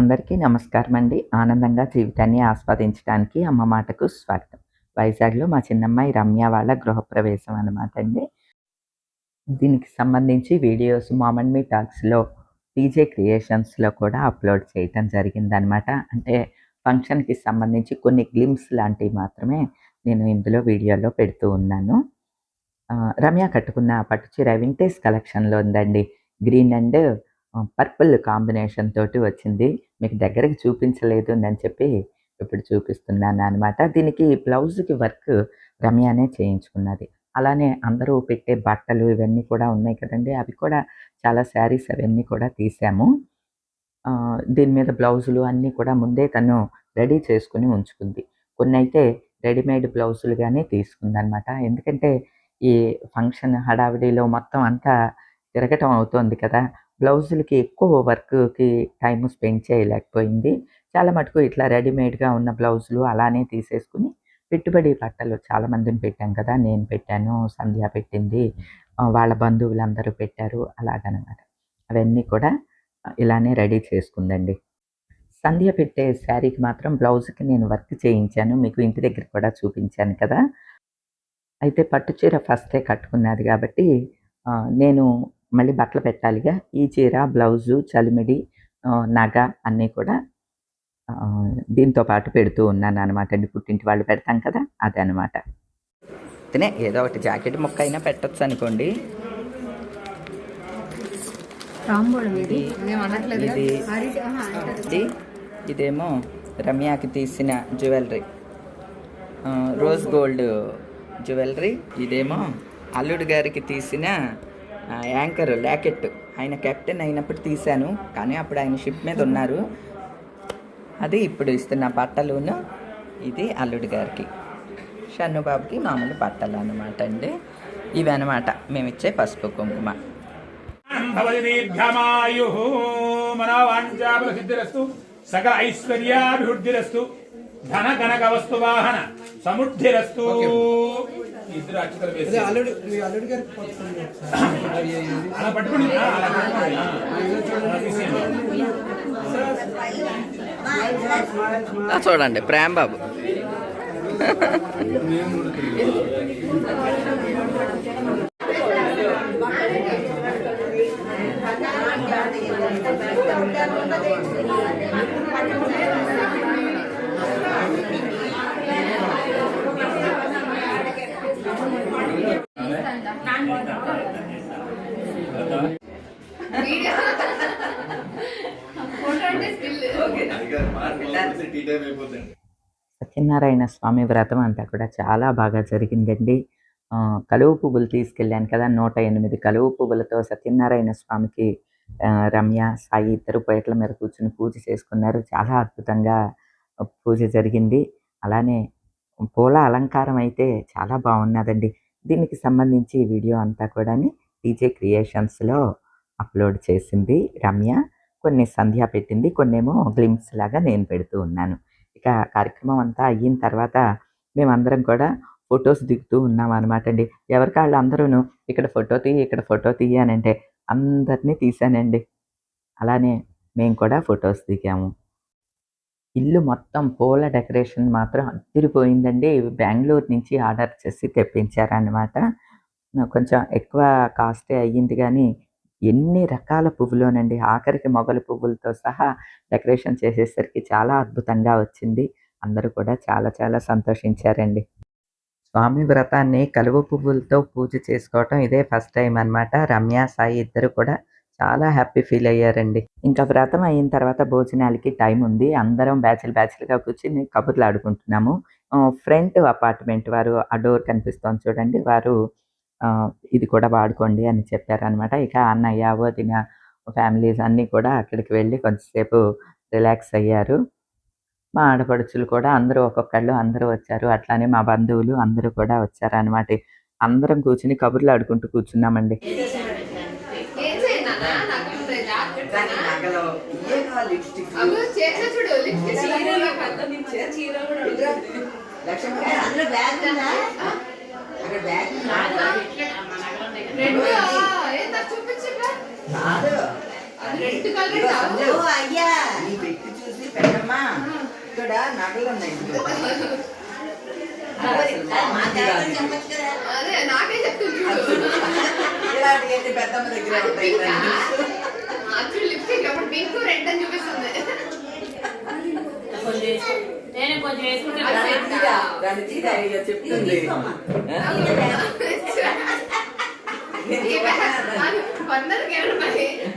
అందరికీ నమస్కారం అండి ఆనందంగా జీవితాన్ని ఆస్వాదించడానికి అమ్మ మాటకు స్వాగతం. వైజాగ్లో మా చిన్నమ్మాయి రమ్య వాళ్ళ గృహప్రవేశం అనమాట అండి. దీనికి సంబంధించి వీడియోస్ మామన్ మీ టాక్స్లో టీజే క్రియేషన్స్లో కూడా అప్లోడ్ చేయటం జరిగిందనమాట అంటే ఫంక్షన్కి సంబంధించి కొన్ని గ్లిమ్స్ లాంటివి మాత్రమే నేను ఇందులో వీడియోలో పెడుతూ ఉన్నాను. రమ్య కట్టుకున్న పట్టుచీర వింటేజ్ కలెక్షన్లో ఉందండి. గ్రీన్ అండ్ పర్పుల్ కాంబినేషన్ తోటి వచ్చింది. మీకు దగ్గరకు చూపించలేదు అని చెప్పి ఇప్పుడు చూపిస్తున్నాను అనమాట దీనికి బ్లౌజ్కి వర్క్ రమ్యానే చేయించుకున్నది. అలానే అందరూ పెట్టే బట్టలు ఇవన్నీ కూడా ఉన్నాయి కదండి. అవి కూడా చాలా శారీస్ అవన్నీ కూడా తీసాము. దీని మీద బ్లౌజులు అన్నీ కూడా ముందే తను రెడీ చేసుకుని ఉంచుకుంది. కొన్ని అయితే రెడీమేడ్ బ్లౌజులుగానే తీసుకుందనమాట ఎందుకంటే ఈ ఫంక్షన్ హడావిడిలో మొత్తం అంతా తిరగటం అవుతోంది కదా. బ్లౌజులకి ఎక్కువ వర్క్కి టైం స్పెండ్ చేయలేకపోయింది. చాలా మటుకు ఇట్లా రెడీమేడ్గా ఉన్న బ్లౌజులు అలానే తీసేసుకుని పెట్టుబడి బట్టలు చాలామందిని పెట్టాం కదా నేను పెట్టాను సంధ్య పెట్టింది వాళ్ళ బంధువులందరూ పెట్టారు అలాగనమాట. అవన్నీ కూడా ఇలానే రెడీ చేసుకుందండి. సంధ్య పెట్టే శారీకి మాత్రం బ్లౌజ్కి నేను వర్క్ చేయించాను మీకు ఇంటి దగ్గర కూడా చూపించాను కదా. అయితే పట్టు చీర ఫస్టే కట్టుకున్నది కాబట్టి నేను మళ్ళీ బట్టలు పెట్టాలిగా. ఈ చీర బ్లౌజు చలిమిడి నగ అన్నీ కూడా దీంతో పాటు పెడుతూ ఉన్నాను అనమాట అండి. పుట్టింటి వాళ్ళు పెడతాం కదా అదే అనమాట తినే ఏదో ఒకటి జాకెట్ ముక్క అయినా పెట్టచ్చు అనుకోండి. ఇది. ఇదేమో రమ్యాకి తీసిన జ్యువెలరీ. Rose gold jewellery. ఇదేమో అల్లుడు గారికి తీసిన యాంకర్ ల్యాకెట్. ఆయన కెప్టెన్ అయినప్పుడు తీశాను కానీ అప్పుడు ఆయన షిప్ మీద ఉన్నారు. అది ఇప్పుడు ఇస్తున్న బట్టలును. ఇది అల్లుడు గారికి. షన్నుబాబుకి మామూలు బట్టలు అనమాట అండి. ఇవి అనమాట మేము ఇచ్చే పసుపు కుంకుమ సకల ఐశ్వర్యాభివృద్ధిరస్తు ధన కనక వస్తు వాహన సముద్ధిరస్తు. ఇద్దరు వేసి అల్లుడు మీ అల్లుడు గారికి. అలా అలా పట్టుకోండి. చూడండి ప్రేమ్ బాబు ఫోటో అంటే స్కిల్ సత్యనారాయణ స్వామి వ్రతం అంతా కూడా చాలా బాగా జరిగిందండి. కలువు కలువ పువ్వులు తీసుకెళ్ళాను కదా నూట ఎనిమిది కలువ పువ్వులతో సత్యనారాయణ స్వామికి రమ్య సాయి ఇద్దరు పైట్ల మీద కూర్చుని పూజ చేసుకున్నారు. చాలా అద్భుతంగా పూజ జరిగింది. అలానే పూల అలంకారం అయితే చాలా బాగున్నదండి. దీనికి సంబంధించి వీడియో అంతా కూడా డీజే క్రియేషన్స్లో అప్లోడ్ చేసింది రమ్య. కొన్ని సంధ్య పెట్టింది కొన్నేమో గ్లిమ్స్ లాగా నేను పెడుతూ ఉన్నాను. ఇక కార్యక్రమం అంతా అయిన తర్వాత మేమందరం కూడా ఫొటోస్ దిగుతూ ఉన్నాం అనమాట అండి. ఎవరికి వాళ్ళు అందరూ ఇక్కడ ఫోటో తీయి ఇక్కడ ఫోటో తీయి అని అంటే అందరినీ తీశానండి. అలానే మేము కూడా ఫొటోస్ దిగాము. ఇల్లు మొత్తం పూల డెకరేషన్ మాత్రం అదిరిపోయిందండి బెంగళూరు నుంచి ఆర్డర్ చేసి తెప్పించారనమాట కొంచెం ఎక్కువ కాస్టే అయ్యింది కానీ ఎన్ని రకాల పువ్వులోనండి. ఆఖరికి మొగల పువ్వులతో సహా డెకరేషన్ చేసేసరికి చాలా అద్భుతంగా వచ్చింది. అందరూ కూడా చాలా చాలా సంతోషించారండి. స్వామి వ్రతాన్ని కలువ పువ్వులతో పూజ చేసుకోవటం ఇదే ఫస్ట్ టైం అన్నమాట. రమ్య సాయి ఇద్దరు కూడా చాలా హ్యాపీ ఫీల్ అయ్యారండి. ఇంకా వ్రతం అయిన తర్వాత భోజనాలకి టైం ఉంది. అందరం బ్యాచ్లు బ్యాచ్లుగా కూర్చుని కబుర్లు ఆడుకుంటున్నాము ఫ్రంట్ అపార్ట్మెంట్ వారు ఆ డోర్ కనిపిస్తోంది చూడండి. వారు ఇది కూడా వాడుకోండి అని చెప్పారనమాట ఇక అన్నయ్య వదిన ఫ్యామిలీస్ అన్నీ కూడా అక్కడికి వెళ్ళి కొంచెంసేపు రిలాక్స్ అయ్యారు మా ఆడపడుచులు కూడా అందరూ ఒక్కొక్కళ్ళు అందరూ వచ్చారు అట్లానే మా బంధువులు అందరూ కూడా వచ్చారనమాట అందరం కూర్చుని కబుర్లు ఆడుకుంటూ కూర్చున్నామండి ఏం చేసా చూడు లిప్స్టిక్ అందులో బ్యాగ్ ఉందా. అక్కడ బ్యాగ్ ఉందా రెండు ఏం నాకు చూపించగా కాదు. అది రెడ్ కలర్ ఇదిగో సంజు, అయ్యా. నీ పెట్టి బుద్ధుడా నగలు ఉన్నాయి. ఇలాంటివన్నీ పెద్దమ్మ దగ్గర ఉంటాయి లిప్స్టిక్ అప్పుడు పింక్ రెడ్ అని చూపిస్తుంది. కొంచెం వేసుకో. నేను కొంచెం చెప్తుంది.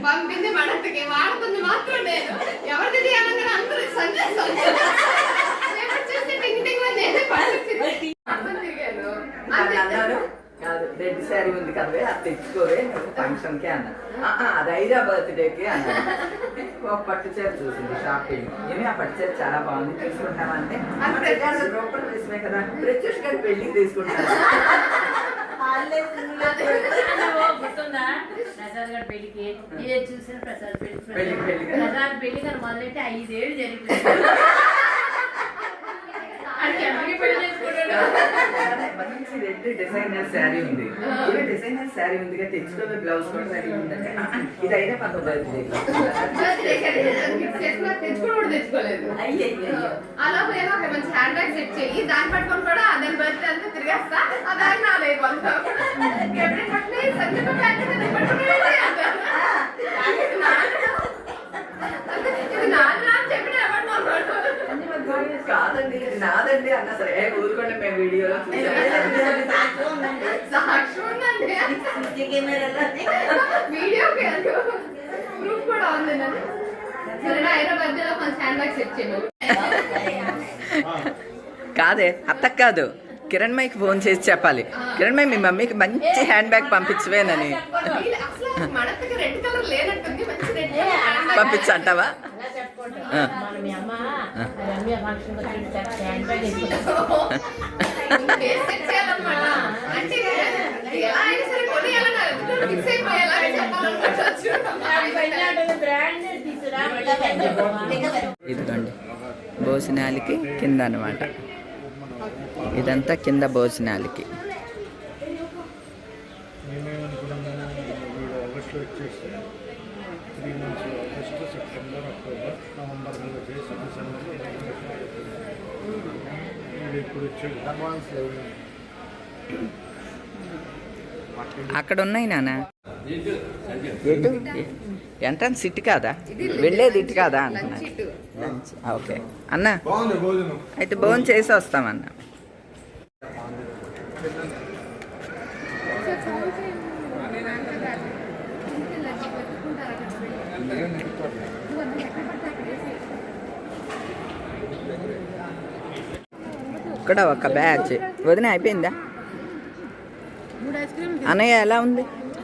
పంపింది మడతకి వాడుతుంది మాత్రం నేను. ఎవరిది తీయాలన్నా అందరూ సంజయ్ సంజయ్ ఎప్పుడు చూస్తే టింగ్ టింగ్ అని నేనే పడుతుంది అర్థం తిరిగాను వాళ్ళు అంతే అన్నారు కాదు శారీ ఉంది కదవే అది తెచ్చుకోవే ఫంక్షన్కి అన్న. "ఆ, ఆ, అది ఐదా బర్త్డేకి అన్నారు ఒక పట్టు చీర చూసింది షాపింగ్. ఏమి ఆ పట్టు చీర చాలా బాగుంది తీసుకుంటామంటే రూపాయలు తీసుకునే కదా. ప్రత్యూష్ గారి పెళ్ళికి తీసుకుంటాను. పెళ్ళి కానీ మొదలైతే ఐదేళ్ళు జరిగింది. రెడ్ డిజైనర్ శారీ ఉంది. ఇది డిజైనర్ శారీ ఉంది తెచ్చుకోవే బ్లౌజ్ కూడా రెడీ ఉందంటే. "ఆ, ఆ, ఇది అయినా బర్త్డే. తెచ్చుకోవడం తెచ్చుకోలేదు. అలా ఒక మంచి హ్యాండ్ బ్యాగ్ సెట్ చెయ్యి దాన్ని పట్టుకొని కూడా దాని బర్త్ అంతా తిరిగేస్తా ఆ బ్యాగ్ నా లేదు ఎప్పుడైనా పట్టుకుని సంజయ్ బ్యాగ్ నేను పట్టుకుని అంటారు. ఇది నాన్న అని చెప్పిన ఎవరు నమ్మరు. కాదండి ఇది నాదండి అన్న సరే "ఏ, ఊరుకోండి మేము వీడియోలో చూసాము సాక్షి ఉందండి వీడియోకి అది ప్రూఫ్ కూడా ఉంది నన్ను సరే హైదరాబాద్లో మంచి హ్యాండ్ బ్యాగ్ సెట్ చేయను కాదే అత్తకు కాదు. కిరణ్ మైకి ఫోన్ చేసి చెప్పాలి. కిరణ్ మై మీ మమ్మీకి మంచి హ్యాండ్ బ్యాగ్ పంపించవేనని. అసలు మడతకి రెడ్ కలర్ లేనట్టుంది మంచి రెడ్ పంపించు అంటావా అంటే ఇదిగోండి. భోజనాలకి కింద అనమాట ఇదంతా కింద భోజనాలకి. అక్కడ ఉన్నాయి నానా ఎటు ఎంట్రన్స్ ఇటు కాదా? వెళ్ళేది ఇటు కాదా అంటున్నా ఓకే. అన్న అయితే భోజనం చేసి వస్తామన్న. ఇక్కడ ఒక బ్యాచ్ వదిన అయిపోయిందా? అన్నయ్య ఎలా ఉంది?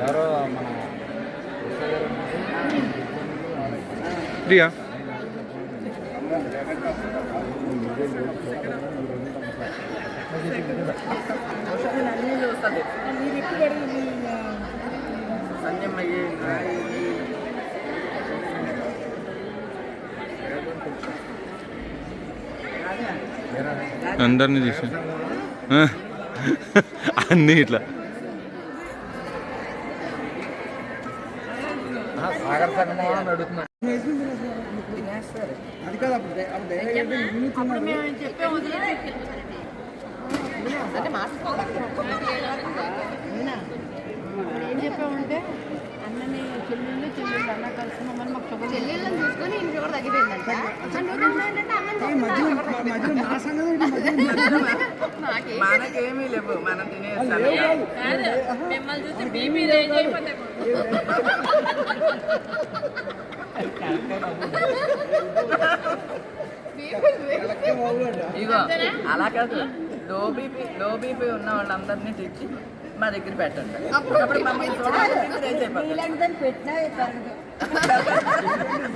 ఫ్లోర్ కిలోవా ప్రియా. అందరినీ తీసా అన్నీ ఇట్లా. ఏం చెప్పామంటే అన్నని చెల్లెళ్ళు చెల్లెళ్ళు అన్న కలిసి మమ్మల్ని మాకు షుగర్ చెల్లెళ్ళని చూసుకొని ఇంటి కూడా తగ్గిపోయిందంటే మరి మనకేమీ లేవు మనం తినేస్తాను మిమ్మల్ని చూస్తే బీపీ రేజ్ అయిపోతాయి. ఇగో అలా కాదు. లో బీపీ లో బీపీ ఉన్న వాళ్ళందరినీ తెచ్చి మా దగ్గర పెట్టండి. అప్పుడు మమ్మల్ని చూడాలి, రైస్ అయిపోతుంది. ఇలాంటిదని పెట్టినా పెరగదు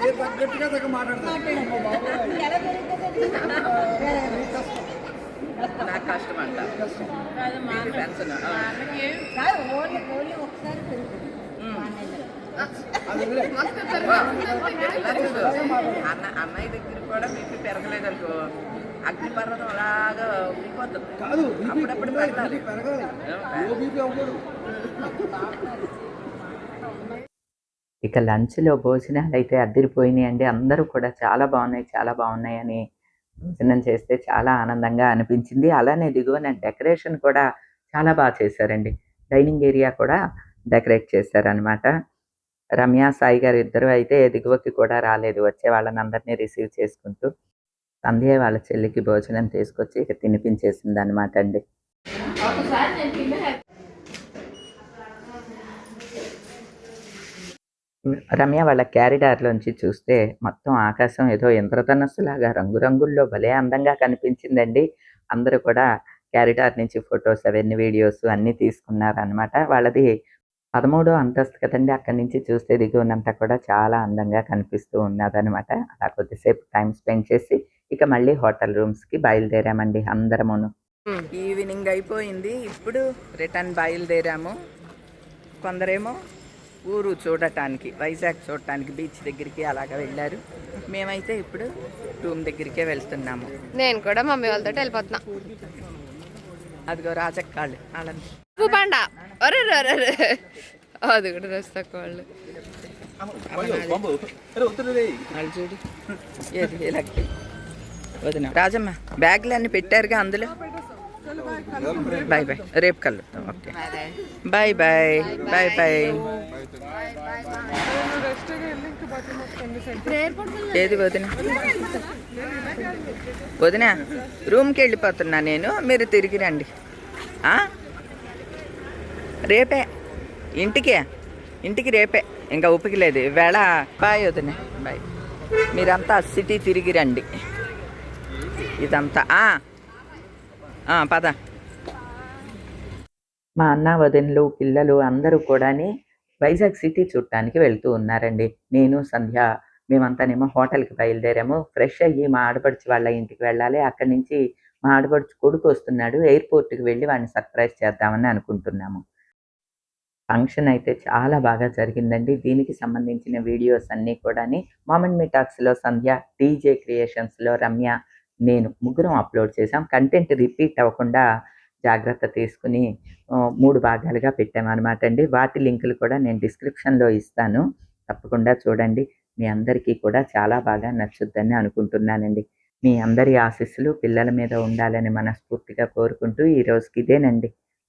ఏ తగ్గట్టుగా తగ్గ మాట్లాడతాను నాకు కష్టం అంట. పెన్షన్. అన్న అన్నయ్య దగ్గర కూడా బీపీ పెరగలేదు అనుకో. అగ్నిపర్వతం అలాగా ఉండిపోతుంది అప్పుడప్పుడు పెరగాలి. ఇక లంచ్లో భోజనాలు అయితే అద్దరిపోయినాయి అండి. అందరూ కూడా చాలా బాగున్నాయి చాలా బాగున్నాయి అని భోజనం చేస్తే చాలా ఆనందంగా అనిపించింది. అలానే దిగువన డెకరేషన్ కూడా చాలా బాగా చేశారండి. డైనింగ్ ఏరియా కూడా డెకరేట్ చేశారనమాట రమ్య సాయి గారు ఇద్దరు అయితే దిగువకి కూడా రాలేదు. వచ్చే వాళ్ళని అందరినీ రిసీవ్ చేసుకుంటూ సంధ్య వాళ్ళ చెల్లికి భోజనం తీసుకొచ్చి ఇక తినిపించేసింది అనమాట అండి. రమ్య వాళ్ళ క్యారిడార్లోంచి చూస్తే మొత్తం ఆకాశం ఏదో ఇంద్రధనస్సులాగా రంగురంగుల్లో భలే అందంగా కనిపించిందండి. అందరూ కూడా క్యారిడార్ నుంచి ఫొటోస్ అవన్నీ వీడియోస్ అన్నీ తీసుకున్నారు అనమాట వాళ్ళది పదమూడో అంతస్తు కదండి అక్కడి నుంచి చూస్తే దిగువనంతా కూడా చాలా అందంగా కనిపిస్తూ ఉన్నదనమాట అలా కొద్దిసేపు టైం స్పెండ్ చేసి ఇక మళ్ళీ హోటల్ రూమ్స్కి బయలుదేరామండి అందరమును. ఈవినింగ్ అయిపోయింది. ఇప్పుడు రిటర్న్ బయలుదేరాము. కొందరేమో ఊరు చూడటానికి వైజాగ్ చూడటానికి బీచ్ దగ్గరికి అలాగ వెళ్ళారు. మేమైతే ఇప్పుడు రూమ్ దగ్గరికే వెళ్తున్నాము. నేను కూడా మమ్మీ వాళ్ళతో వెళ్ళిపోతున్నా. అదిగో రాజక్కాళ్ళు వాళ్ళని పండ. ఒరే ఒరే. అది కూడా వాళ్ళు. రాజమ్మ బ్యాగులు అన్ని పెట్టారుగా అందులో? బాయ్ బాయ్ రేపు కలుద్దాం okay. Bye bye bye bye ఏది వదిన? వదిన రూమ్కి వెళ్ళిపోతున్నా నేను. మీరు తిరిగి రండి. రేపే. ఇంటికే. ఇంటికి రేపే. ఇంకా ఉపికిలేదు లేదు బాయ్ వదిన. బాయ్. మీరంతా సిటీ తిరిగి రండి. ఇదంతా. పద. మా అన్న వదినలు పిల్లలు అందరూ కూడాని వైజాగ్ సిటీ చూడటానికి వెళ్తూ ఉన్నారండి. నేను సంధ్య మేమంతానేమో హోటల్కి బయలుదేరాము. ఫ్రెష్ అయ్యి మా ఆడపడుచు వాళ్ళ ఇంటికి వెళ్ళాలి. అక్కడి నుంచి మా ఆడపడుచు కొడుకు వస్తున్నాడు. ఎయిర్పోర్ట్కి వెళ్ళి వాడిని సర్ప్రైజ్ చేద్దామని అనుకుంటున్నాము. ఫంక్షన్ అయితే చాలా బాగా జరిగిందండి. దీనికి సంబంధించిన వీడియోస్ అన్నీ కూడాని మామన్ మీ టాక్స్లో సంధ్య టీజే క్రియేషన్స్లో రమ్య నేను ముగ్గురం అప్లోడ్ చేశాం. కంటెంట్ రిపీట్ అవ్వకుండా జాగ్రత్త తీసుకుని మూడు భాగాలుగా పెట్టామన్నమాట అండి. వాటి లింకులు కూడా నేను డిస్క్రిప్షన్లో ఇస్తాను. తప్పకుండా చూడండి. మీ అందరికీ కూడా చాలా బాగా నచ్చుద్దని అనుకుంటున్నానండి. మీ అందరి ఆశీస్సులు పిల్లల మీద ఉండాలని మనస్ఫూర్తిగా కోరుకుంటూ ఈ రోజుకి ఇదేనండి.